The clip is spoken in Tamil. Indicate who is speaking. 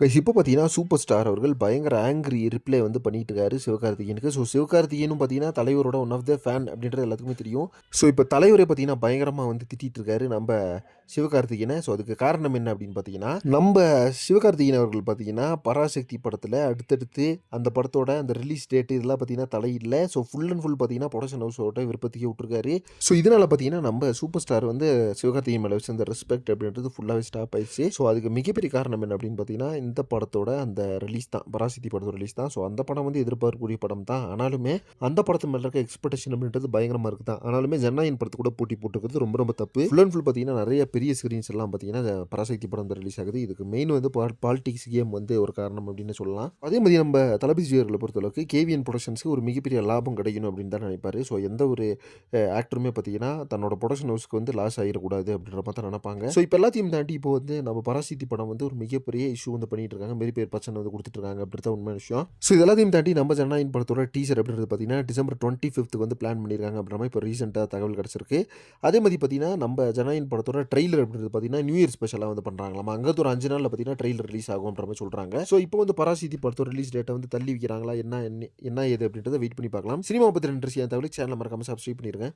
Speaker 1: கைஸ் இப்போ பார்த்தீங்கன்னா சூப்பர் ஸ்டார் அவர்கள் பயங்கர ஆங்கிரி ரிப்ளை வந்து பண்ணிட்டு இருக்காரு சிவகார்த்திகேயனுக்கு. ஸோ சிவகார்த்திகேயனும் பார்த்தீங்கன்னா தலைவரோட ஒன் ஆஃப் த ஃபேன் அப்படின்றது எல்லாத்துக்குமே தெரியும். ஸோ இப்போ தலைவரே பார்த்தீங்கன்னா பயங்கரமாக வந்து திட்டிகிட்டு இருக்காரு நம்ம சிவகார்த்திகேயனை. ஸோ அதுக்கு காரணம் என்ன அப்படின்னு பார்த்தீங்கன்னா நம்ம சிவகார்த்திகேயன் அவர்கள் பார்த்தீங்கன்னா பராசக்தி படத்தில் அடுத்தடுத்து அந்த படத்தோட அந்த ரிலீஸ் டேட் இதெல்லாம் பார்த்தீங்கன்னா தலையிடல. ஸோ ஃபுல் அண்ட் ஃபுல் பார்த்தீங்கன்னா ப்ரொடக்ஷன் ஹவுஸோட விருப்பத்துக்கே விட்டுருக்காரு. ஸோ இதனால் பார்த்தீங்கன்னா நம்ம சூப்பர் ஸ்டார் வந்து சிவகார்த்திகேயன் மேலே வச்சு அந்த ரெஸ்பெக்ட் அப்படின்றது ஃபுல்லாகவே ஸ்டாப் ஆயிடுச்சு. ஸோ அதுக்கு மிகப்பெரிய காரணம் என்ன அப்படின்னு பார்த்தீங்கன்னா இந்த படத்தோட அந்த ரிலீஸ் தான் பராசித்தி படத்தோட ரிலீஸ் தான். ஸோ அந்த படம் வந்து எதிர்பார்க்கக்கூடிய படம் தான். ஆனாலுமே அந்த படத்து மேலே இருக்க எக்ஸ்பெக்டேஷன் அப்படின்றது பயங்கரமாக இருக்குது தான் ஆனாலுமே ஜனநாயகன் படத்து கூட போட்டி போட்டுக்கிறது ரொம்ப ரொம்ப தப்பு. ஃபுல் அண்ட் ஃபுல் பார்த்தீங்கன்னா நிறைய பெரிய ஸ்க்ரீன்ஸ் எல்லாம் பார்த்தீங்கன்னா பராசக்தி படம் வந்து ரிலீஸ் ஆகுது. இதுக்கு மெயின் வந்து பாலிடிக்ஸ் கேம் வந்து ஒரு காரணம் அப்படின்னு சொல்லலாம். அதே மாதிரி நம்ம தளபதி ஜியர்களை பொறுத்தளவுக்கு கேவிஎன் ப்ரொடக்ஷன்ஸ்க்கு ஒரு மிகப்பெரிய லாபம் கிடைக்கணும் அப்படின்னு தான் நினைப்பாரு. ஸோ எந்த ஒரு ஆக்டருமே பார்த்தீங்கன்னா தன்னோட ப்ரொடக்ஷன் ஹவுஸ்க்கு வந்து லாஸ் ஆகிடக்கூடாது அப்படின்ற மாதிரி தான் நினைப்பாங்க. ஸோ இப்போ எல்லாத்தையும் தாண்டி இப்போ வந்து நம்ம பராசக்தி படம் வந்து ஒரு மிகப்பெரிய இஷ்யூ வந்து பண்ணிட்டு இருக்காங்க பெரிய பேர் பிரச்சனை வந்து கொடுத்துட்டு இருக்காங்க உண்மை விஷயம். ஸோ இதெல்லாத்தையும் தாண்டி நம்ம ஜனநாயகம் படத்தோட டீசர் அப்படின்றது பார்த்தீங்கன்னா டிசம்பர் டுவெண்ட்டி ஃபிஃப்த்துக்கு வந்து பிளான் பண்ணியிருக்காங்க அப்படின்ற மாதிரி இப்போ ரீசெண்டாக தகவல் கிடச்சிருக்கு. அதே மாதிரி பார்த்தீங்கன்னா நம்ம ஜனநாயகன் படத்தோட ட்ரெய்லர் அப்படின்றது பார்த்தீங்கன்னா நியூ இயர் ஸ்பெஷலாக வந்து பண்ணுறாங்களாம் அங்கே ஒரு அஞ்சு நாளில் பார்த்தீங்கன்னா ட்ரெய்லர் ரிலீஸ் ஆகும்ன்ற மாதிரி சொல்கிறாங்க ஸோ இப்போ வந்து பராசிதி படத்தோட ரிலீஸ் டேட்டை வந்து தள்ளி வைக்கிறாங்களா? என்ன என்ன ஏது அப்படின்றத வெயிட் பண்ணி பார்க்கலாம். சினிமா பற்றி ரெண்டு தகவல் சேனல் மறக்காமல் சப்ஸ்கிரைப் பண்ணிடுங்க